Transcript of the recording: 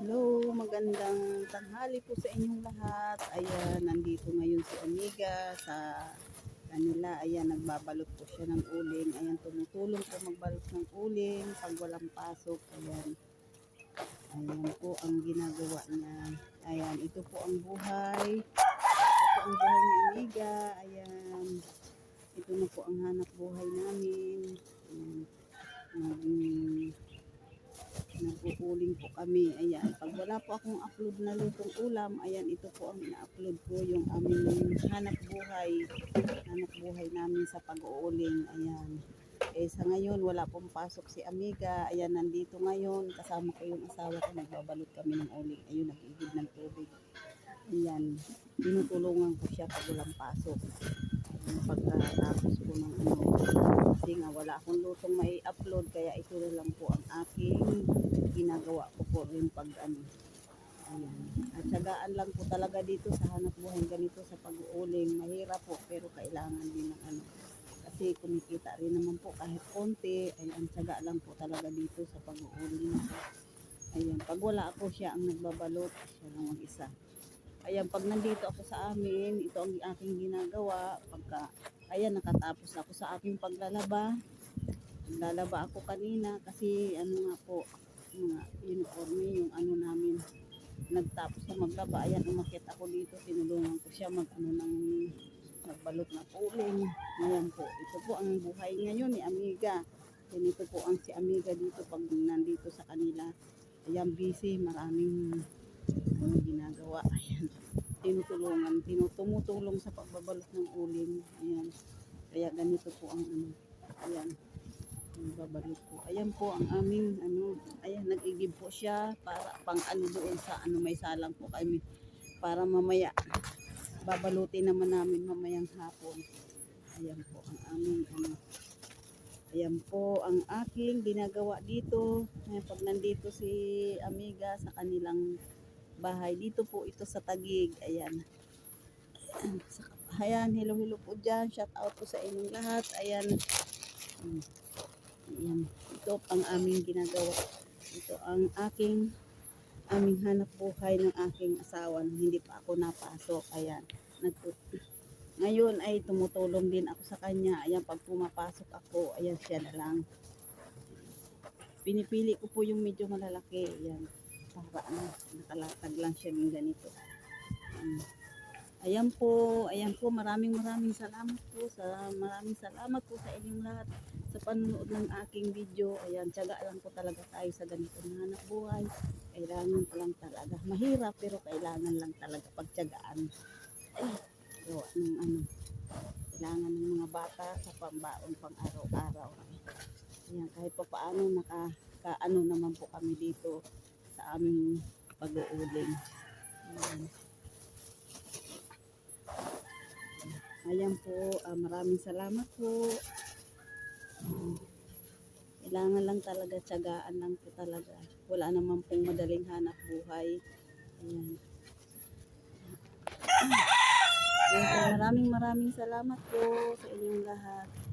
Hello, magandang tanghali po sa inyong lahat. Ayan, nandito ngayon si Amiga sa kanila. Ayan, nagbabalot po siya ng uling. Ayan, tumutulong po magbalot ng uling pag walang pasok. Ayan. Ayan po ang ginagawa niya. Ayan, ito po ang buhay. Ito po ang buhay ni Amiga. Ayan. Ito na po ang hanap buhay namin. Ayan. Naging nagpupuling po kami. Ayan, pag wala po akong upload na lutong ulam, ayan, ito po ang ina-upload ko, yung aming hanap buhay, hanap buhay namin sa pag-uuling. Ayan. Eh, sa ngayon, wala pong pasok si Amiga. Ayan, nandito ngayon. Kasama ko yung asawa ko. Nagbabalot kami ng uling. Ayun, nag-ibig ng tubig. Ayan. Tinutulungan ko siya pag walang pasok. Ayan, pagkatapos ko ng ano. Wala akong lutong may upload. Kaya ito lang po ang aking ginagawa ko po rin pag ano. Ayan. At sagaan lang po talaga dito sa hanap buhay ganito sa pag-uuling. Mahirap po pero kailangan din ng ano. Kasi kumikita rin naman po kahit konti. Ayan, tsaga lang po talaga dito sa pag-uuling. Ayan, pag wala ako siya ang nagbabalot. Siya lang mag-isa. Ayan, pag nandito ako sa amin, ito ang aking ginagawa. Pagka, ayan, nakatapos ako sa aking paglalaba. Lalaba ako kanina kasi ano nga po, mga uniforme, yung ano namin. Nagtapos na maglaba, ayan, umakit ako dito, tinulungan ko siya mag ano ng magbalot na puling. Ayan po, ito po ang buhay ngayon ni Amiga. Ganito po ang si Amiga dito pag nandito sa kanila. Ayan, busy, maraming ano ginagawa. Ayan, tinutulungan, tinutumutulong sa pagbabalot ng uling. Ayan, kaya ganito po ang ano. Ayan, babalot po. Ayan po ang aming ano, ayan nag-igib po siya para pang ano doon sa ano may salang po kami para mamaya babalutin naman namin mamayang hapon. Ayan po ang aming ano. Ayan po ang aking ginagawa dito. Ayan, pag nandito si Amiga sa kanilang bahay. Dito po ito sa Tagig. Ayan. Sa- Ayan, hello hello po dyan. Shout out po sa inyong lahat. Ayan. Ayan. Ito ang aming ginagawa. Ito ang aking aming hanap buhay ng aking asawa nung hindi pa ako napasok. Ayan. Nagtut ngayon ay tumutulong din ako sa kanya. Ayan, pag pumapasok ako, ayan siya na lang. Pinipili ko po yung medyo malalaki. Ayan. Para ano, nakalatag lang siya ng ganito. Ayan. Ayan po, ayan po, maraming maraming salamat po sa maraming salamat po sa inyong lahat sa panonood ng aking video. Ayan, tiyaga lang po talaga tayo sa ganito na hanap buhay. Kailangan ko lang talaga. Mahirap pero kailangan lang talaga pagtiyagaan. Ay, gawa ng ano. Kailangan ng mga bata sa pambaon pang araw-araw. Ayan, kahit pa paano naka, ka, ano naman po kami dito sa aming pag-uuling. Ayan. Po, ah, maraming salamat po. Mm. Kailangan lang talaga, tiyagaan lang po talaga. Wala naman pong madaling hanap buhay. Ayan. Ayan po, maraming maraming salamat po sa inyong lahat.